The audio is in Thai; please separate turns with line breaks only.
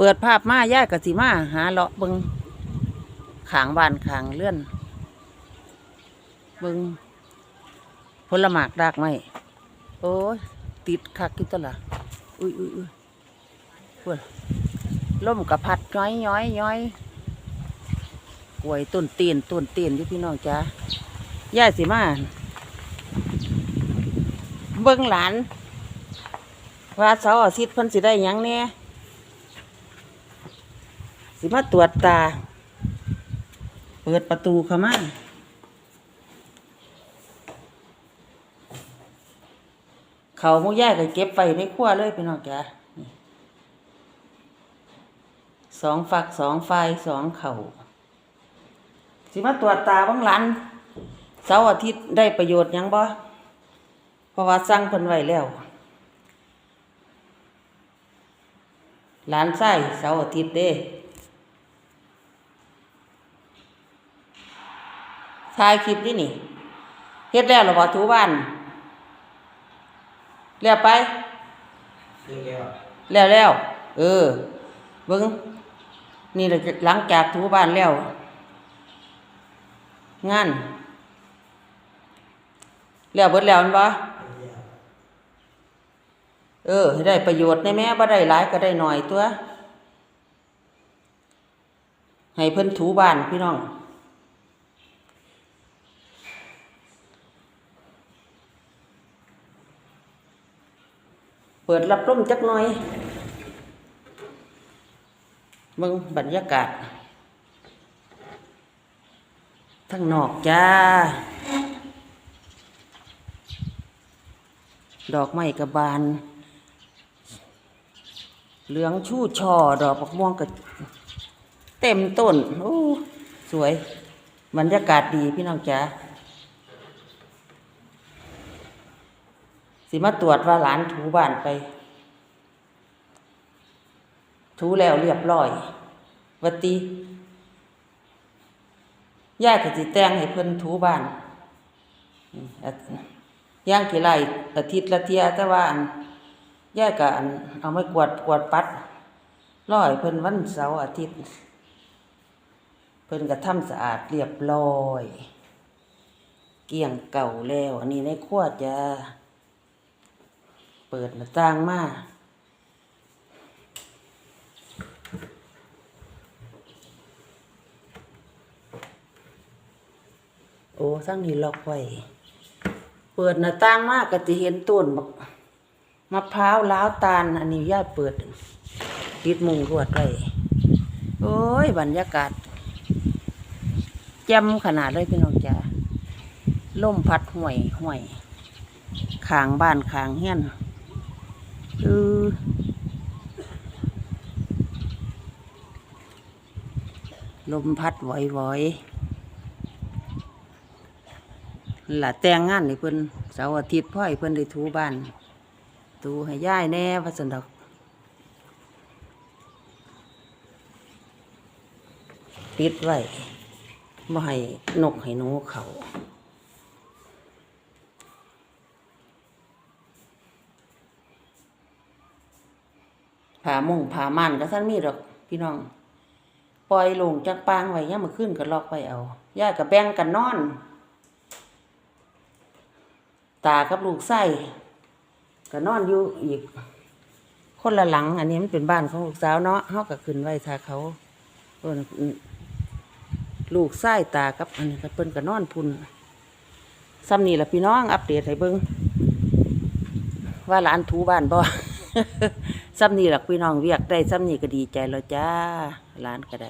เปิดภาพมาย่ายกสิมาหาเลาะเบิงขางบานขางเลื่อน เบิงผลหมากดากไม้โอ้ยติดคักกิตละอุ้ยอุ้ยอุ้ยเพวดล่มกับพัดย้อยย้อยย้อยกล้วยต้นเตียนต้นเตียนอยู่พี่น้องจ้าย่าสิมาเบิ่งหลานว่าเสาร์อาทิตย์เพิ่นสิได้ยังแหน่ สิมาตรวจตา เปิดประตูเข้ามาเขาหมูย่ายก็เก็บไปในครัวเลยพี่น้องจ้ะสองฝักสองไฟสองเข่าสิมาตรวจตาเบางหลานเสาร์อาทิตย์ได้ประโยชน์ยังบ่เพราะว่าสั่งเพิ่นไว้แล้วหลานไส้เสาร์อาทิตย์เด้ ถ่ายคลิปนี่นี่เฮ็ดแล้วเหรอบ่ถูบ้านแล้วไป
เรียกแล้ว
แล้วแล้วเออเบิ่งนี่แหละหลังจากถูบ้านแล้วงานแล้วเบิดแล้วแม่นบ่
เรียก
เออให้ได้ประโยชน์ในแม่บ่ได้หลายก็ได้หน่อยตัว ให้เพิ่นถูบ้านพี่น้อง เปิดรับลมจักหน่อยเบิ่งบรรยากาศทั้งนอกจ้า ดอกไม้กระบาน เหลืองชูช่อดอกบักม่วงก็เต็มต้น โอ้ สวย บรรยากาศดีพี่น้องจ๋า สิมาตรวจว่าหลานถูบ้านไป ถูแล้วเรียบร้อยวัตีย่าก็สิแต่งให้เพิ่นถูบ้านย่างกี่ไรอาทิตย์ละเทียแต่ว่าอันย่าก็อันเอาไม่กวาดกวาดปัดร้อยเพิ่นวันเสาร์อาทิตย์ เพิ่นก็ทำสะอาดเรียบร้อย เกี่ยงเก่าแล้ว อันนี้ในครัวจะ เปิดหน้าต่างมาโอ้ทั้งนี้ล็อกไว้ เปิดหน้าต่างมากก็จะเห็นต้นมะพร้าวล้าวตาล อันนี้ญาตเปิดปิดมุงรวดไว้โอ้ย บรรยากาศแจ่มขนาดเลยพี่น้องจ๋าล่มพัดห่วยห่วยขางบ้านขางเฮี้ยน อือลมพัดไหวๆหล่ะแต่งงานนี่เพิ่นเสาร์อาทิตย์พ่อยเพิ่นได้ถูบ้าน ถูให้ย่ายแน่ว่าสันดอกปิดไว้บ่ให้นกให้หนูเขา ผ่าม่งผ่าม่านก็ท่านมีดอกพี่น้อง ปล่อยลงจากปางไว้ย่ามาขึ้นก็ล็อกไปเอาย่ากับแบ่งกันนอน ตากับลูกไส้ก็นอนอยู่อีก คนละหลัง อันนี้มันเป็นบ้านของลูกสาวเนาะเฮาก็ขึ้นไว้ถ้าเขาเพิ่นลูกไส้ตากับอันนี้ก็เพิ่นก็นอนพุ่นซ้ำนี่แหละพี่น้องอัปเดตให้เบิ่งว่าหลานถูบ้านบ่ ซ้ำนี่หลักพี่น้องเวียกได้ซ้ำนี่ก็ดีใจแล้วจ้าร้านก็ได้